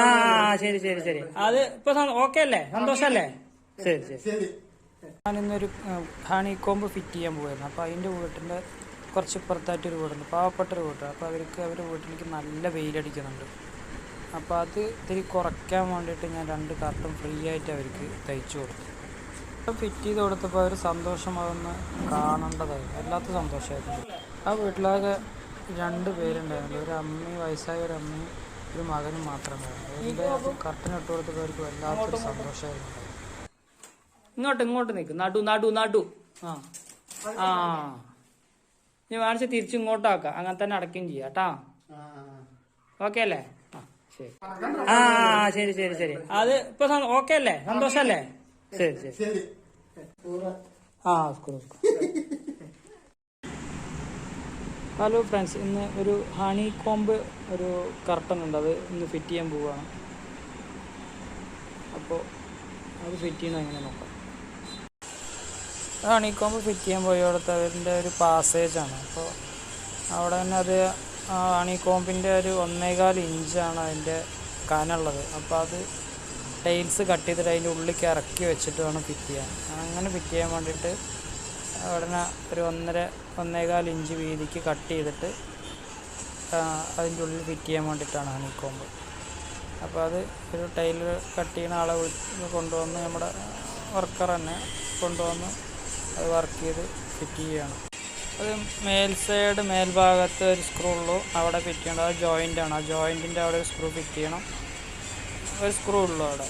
ആ ശരി ശരി ശരി. അത് ഇപ്പൊ ഓക്കെ അല്ലേ? സന്തോഷല്ലേ ശരി ശരി. ഞാൻ ഞാനിന്നൊരു ഹണി കോമ്പ് ഫിറ്റ് ചെയ്യാൻ പോയിരുന്നു അപ്പോൾ അതിന്റെ വീട്ടിന്റെ കുറച്ച് ഇപ്പുറത്തായിട്ടൊരു വീടുണ്ട്. പാവപ്പെട്ടൊരു വീട്. അപ്പോൾ അവർക്ക് അവരുടെ വീട്ടിലേക്ക് നല്ല വെയിലടിക്കുന്നുണ്ട്. അപ്പോൾ അത് ഇത്തിരി കുറയ്ക്കാൻ വേണ്ടിയിട്ട് ഞാൻ രണ്ട് കാർട്ടൺ ഫ്രീ ആയിട്ട് അവർക്ക് തയ്ച്ചു കൊടുത്തു. അപ്പോൾ ഫിറ്റ് ചെയ്ത് കൊടുത്തപ്പോൾ അവർ സന്തോഷം അതൊന്ന് കാണേണ്ടതായി. വല്ലാത്ത സന്തോഷമായിരുന്നു. ആ വീട്ടിലാകെ രണ്ട് പേരുണ്ടായിരുന്നു. ഒരു അമ്മയും വയസ്സായ ഒരു അമ്മയും ഒരു മകനും മാത്രമേ അതിന്റെ കർട്ടൻ ഇട്ട് കൊടുത്തപ്പോൾ അവർക്ക് വല്ലാത്തൊരു സന്തോഷമായിരുന്നു. ഇങ്ങോട്ട് ഇങ്ങോട്ട് നിൽക്കും. നടു നടു നടു. ആ. ആ. ഞാൻ വാണിച്ച് തിരിച്ചു ഇങ്ങോട്ടാക്കാം. അങ്ങനെ തന്നെ അടയ്ക്കുകയും ചെയ്യാം കേട്ടാ. ഓക്കെ അല്ലേ? ആ ശരി. ആ ശരി ശരി ശരി. അത് ഇപ്പൊ ഓക്കെ അല്ലേ? സന്തോഷല്ലേ? ശരി ശരി. ശരി. ആ സ്കൂൾ. ഹലോ ഫ്രണ്ട്സ് ഇന്ന് ഒരു ഹണി കോംബ് ഒരു കർട്ടൻ ഉണ്ട്. അത് ഇന്ന് ഫിറ്റ് ചെയ്യാൻ പോവുകയാണ്. അപ്പോൾ അത് ഫിറ്റ് ചെയ്യണം എങ്ങനെ നോക്കാം? ഹണി കോംബ് ഫിറ്റ് ചെയ്യാൻ പോയടുത്ത് അവരുടെ ഒരു പാസേജാണ് അപ്പോൾ അവിടെ തന്നെ അത് ഹണി കോമ്പിന്റെ ഒരു ഒന്നേകാൽ ഇഞ്ചാണ് അതിന്റെ കനുള്ളത് അപ്പോൾ അത് ടൈൽസ് കട്ട് ചെയ്തിട്ട് അതിന്റെ ഉള്ളിലേക്ക് ഇറക്കി വെച്ചിട്ട് വേണം ഫിറ്റ് ചെയ്യാൻ. അങ്ങനെ ഫിറ്റ് ചെയ്യാൻ വേണ്ടിയിട്ട് ഉടനെ ഒരു ഒന്നര ഒന്നേകാൽ ഇഞ്ച് വീതിക്ക് കട്ട് ചെയ്തിട്ട് ആ, അതിന്റെ ഉള്ളിൽ ഫിറ്റ് ചെയ്യാൻ വേണ്ടിയിട്ടാണ് ഹണിക്കോമ്പ് കോമ്പ് അപ്പോൾ അത് ഒരു ടൈലർ കട്ട് ചെയ്യുന്ന ആളെ കൊണ്ടുവന്ന് നമ്മുടെ വർക്കർ തന്നെ കൊണ്ടുവന്ന് അത് വർക്ക് ചെയ്ത് ഫിറ്റ് ചെയ്യുകയാണ്. അത് മേൽ സൈഡ് മേൽഭാഗത്ത് ഒരു സ്ക്രൂ ഉള്ളൂ. അവിടെ ഫിറ്റ് ചെയ്യേണ്ടത് അത് ആണ്. ആ ജോയിന്റിന്റെ അവിടെ ഒരു സ്ക്രൂ ഫിറ്റ് ചെയ്യണം. ഒരു സ്ക്രൂ ഉള്ളൂ അവിടെ.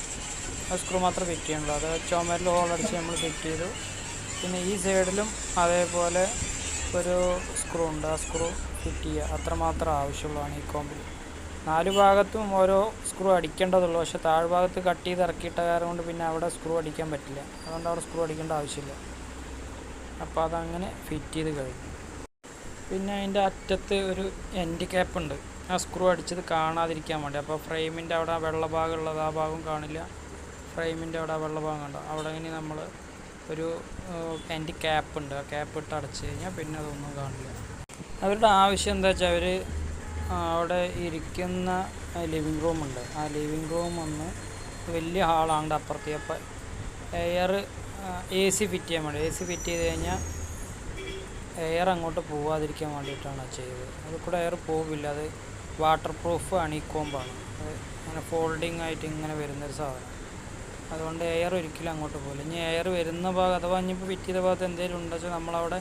ആ സ്ക്രൂ മാത്രമേ ഫിറ്റ് ചെയ്യണുള്ളൂ. അത് ചുമരിൽ ഹോളടിച്ച് നമ്മൾ ഫിറ്റ് ചെയ്തു. പിന്നെ ഈ സൈഡിലും അതേപോലെ ഒരു സ്ക്രൂ ഉണ്ട്. ആ സ്ക്രൂ ഫിറ്റ് ചെയ്യുക. അത്രമാത്രം ആവശ്യമുള്ളതാണ് ഈ കോമ്പിൽ നാല് ഭാഗത്തും ഓരോ സ്ക്രൂ അടിക്കേണ്ടതുള്ളൂ. പക്ഷെ താഴ്ഭാഗത്ത് കട്ട് ചെയ്ത് ഇറക്കിയിട്ട കാരണം കൊണ്ട് പിന്നെ അവിടെ സ്ക്രൂ അടിക്കാൻ പറ്റില്ല. അതുകൊണ്ട് അവിടെ സ്ക്രൂ അടിക്കേണ്ട ആവശ്യമില്ല. അപ്പോൾ അതങ്ങനെ ഫിറ്റ് ചെയ്ത് കഴിഞ്ഞു. പിന്നെ അതിന്റെ അറ്റത്ത് ഒരു എൻഡ് ക്യാപ്പ് ഉണ്ട്. ആ സ്ക്രൂ അടിച്ചത് കാണാതിരിക്കാൻ വേണ്ടി. അപ്പോൾ ഫ്രെയിമിന്റെ അവിടെ വെള്ള ആ ഭാഗം കാണില്ല. ഫ്രെയിമിന്റെ അവിടെ വെള്ള ഭാഗം കണ്ടോ? അവിടെ ഇനി നമ്മൾ ഒരു എൻഡ് ക്യാപ്പ് ഉണ്ട്. ആ ക്യാപ്പ് ഇട്ട് അടച്ച് കഴിഞ്ഞാൽ പിന്നെ അതൊന്നും കാണില്ല. അവരുടെ ആവശ്യം എന്താ വെച്ചാൽ അവർ അവിടെ ഇരിക്കുന്ന ലിവിങ് റൂമുണ്ട് ആ ലിവിങ് റൂം ഒന്ന് വലിയ ഹാളാണ്ട് അപ്പുറത്ത് അപ്പം എയർ എ സി ഫിറ്റ് ചെയ്യാൻ വേണ്ടി. എ സി ഫിറ്റ് ചെയ്ത് കഴിഞ്ഞാൽ എയർ അങ്ങോട്ട് പോവാതിരിക്കാൻ വേണ്ടിയിട്ടാണ് ചെയ്തത്. അതിൽ കൂടെ എയർ പോവില്ല. അത് വാട്ടർ പ്രൂഫ് അണീക്കോമ്പാണ് അത് അങ്ങനെ ഫോൾഡിങ് ആയിട്ട് ഇങ്ങനെ വരുന്നൊരു സാധനം. അതുകൊണ്ട് എയർ ഒരിക്കലും അങ്ങോട്ട് പോകില്ല ഇനി എയർ വരുന്ന ഭാഗം അഥവാ ഇനിയിപ്പോൾ ഫിറ്റ് ചെയ്ത ഭാഗത്ത് എന്തെങ്കിലും ഉണ്ടെന്ന് വെച്ചാൽ നമ്മളവിടെ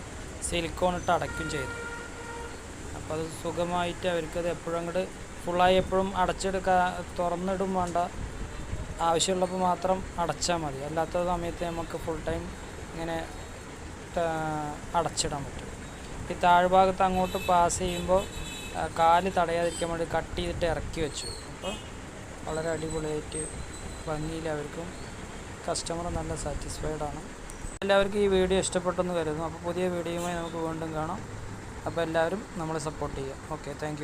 സിലിക്കോൺ ഇട്ട് അടയ്ക്കും ചെയ്തു. അപ്പോൾ അത് സുഖമായിട്ട് അവർക്കത് എപ്പോഴും അങ്ങോട്ട് ഫുള്ളായി എപ്പോഴും അടച്ചെടുക്കാൻ തുറന്നിടും വേണ്ട ആവശ്യമുള്ളപ്പോൾ മാത്രം അടച്ചാൽ മതി. അല്ലാത്ത സമയത്ത് നമുക്ക് ഫുൾ ടൈം ഇങ്ങനെ അടച്ചിടാൻ പറ്റും. ഈ താഴ്ഭാഗത്ത് അങ്ങോട്ട് പാസ് ചെയ്യുമ്പോൾ കാൽ തടയാതിരിക്കാൻ വേണ്ടി കട്ട് ചെയ്തിട്ട് ഇറക്കി വെച്ചു. അപ്പോൾ വളരെ അടിപൊളിയായിട്ട് ഭംഗിയിൽ അവർക്കും കസ്റ്റമർ നല്ല സാറ്റിസ്ഫൈഡ് ആണ്. എല്ലാവർക്കും ഈ വീഡിയോ ഇഷ്ടപ്പെട്ടെന്ന് കരുതുന്നു. അപ്പോൾ പുതിയ വീഡിയോയുമായി നമുക്ക് വീണ്ടും കാണാം. അപ്പോൾ എല്ലാവരും നമ്മളെ സപ്പോർട്ട് ചെയ്യുക. Okay thank